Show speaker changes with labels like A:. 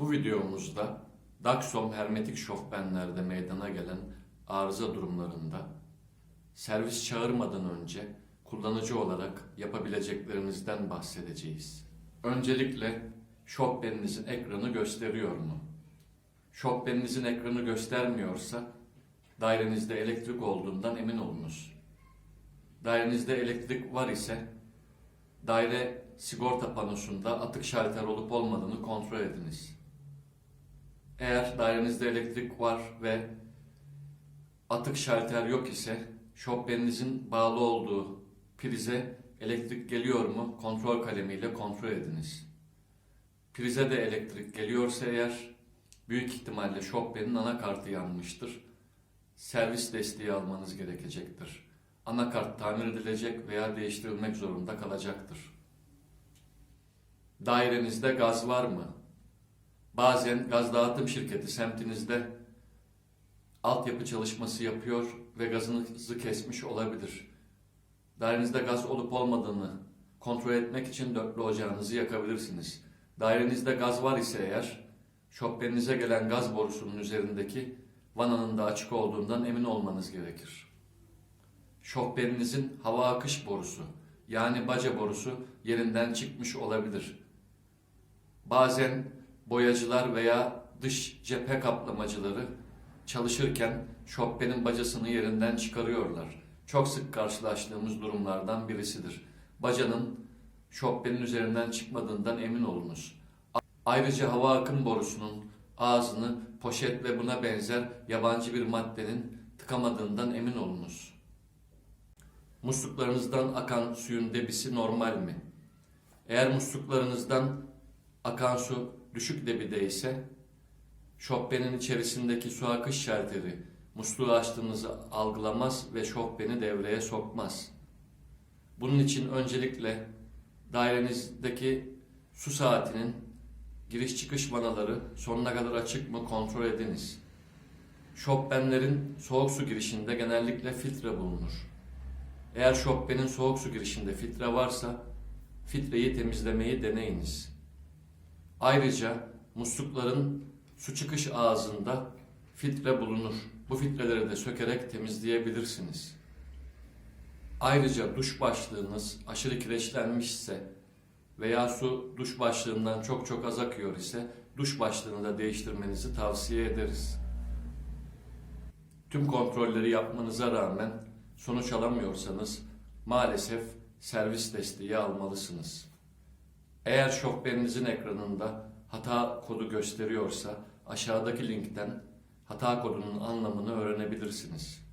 A: Bu videomuzda Daxom hermetik şofbenlerde meydana gelen arıza durumlarında servis çağırmadan önce kullanıcı olarak yapabileceklerinizden bahsedeceğiz. Öncelikle şofbeninizin ekranı gösteriyor mu? Şofbeninizin ekranı göstermiyorsa dairenizde elektrik olduğundan emin olunuz. Dairenizde elektrik var ise daire sigorta panosunda atık şalter olup olmadığını kontrol ediniz. Eğer dairenizde elektrik var ve atık şalter yok ise şofbeninizin bağlı olduğu prize elektrik geliyor mu kontrol kalemiyle kontrol ediniz. Prize de elektrik geliyorsa eğer büyük ihtimalle şofbenin anakartı yanmıştır. Servis desteği almanız gerekecektir. Anakart tamir edilecek veya değiştirilmek zorunda kalacaktır. Dairenizde gaz var mı? Bazen gaz dağıtım şirketi semtinizde altyapı çalışması yapıyor ve gazınızı kesmiş olabilir. Dairenizde gaz olup olmadığını kontrol etmek için dörtlü ocağınızı yakabilirsiniz. Dairenizde gaz var ise eğer, şofbeninize gelen gaz borusunun üzerindeki vananın da açık olduğundan emin olmanız gerekir. Şofbeninizin hava akış borusu yani baca borusu yerinden çıkmış olabilir. Bazen boyacılar veya dış cephe kaplamacıları çalışırken şofbenin bacasını yerinden çıkarıyorlar. Çok sık karşılaştığımız durumlardan birisidir. Bacanın şofbenin üzerinden çıkmadığından emin olunuz. Ayrıca hava akım borusunun ağzını poşet ve buna benzer yabancı bir maddenin tıkamadığından emin olunuz. Musluklarınızdan akan suyun debisi normal mi? Eğer musluklarınızdan akan su düşük debide ise şofbenin içerisindeki su akış şalteri musluğu açtığınızı algılamaz ve şofbeni devreye sokmaz. Bunun için öncelikle dairenizdeki su saatinin giriş çıkış vanaları sonuna kadar açık mı kontrol ediniz. Şofbenlerin soğuk su girişinde genellikle filtre bulunur. Eğer şofbenin soğuk su girişinde filtre varsa filtreyi temizlemeyi deneyiniz. Ayrıca muslukların su çıkış ağzında filtre bulunur. Bu filtreleri de sökerek temizleyebilirsiniz. Ayrıca duş başlığınız aşırı kireçlenmişse veya su duş başlığından çok çok az akıyor ise duş başlığını da değiştirmenizi tavsiye ederiz. Tüm kontrolleri yapmanıza rağmen sonuç alamıyorsanız maalesef servis desteği almalısınız. Eğer şofberinizin ekranında hata kodu gösteriyorsa aşağıdaki linkten hata kodunun anlamını öğrenebilirsiniz.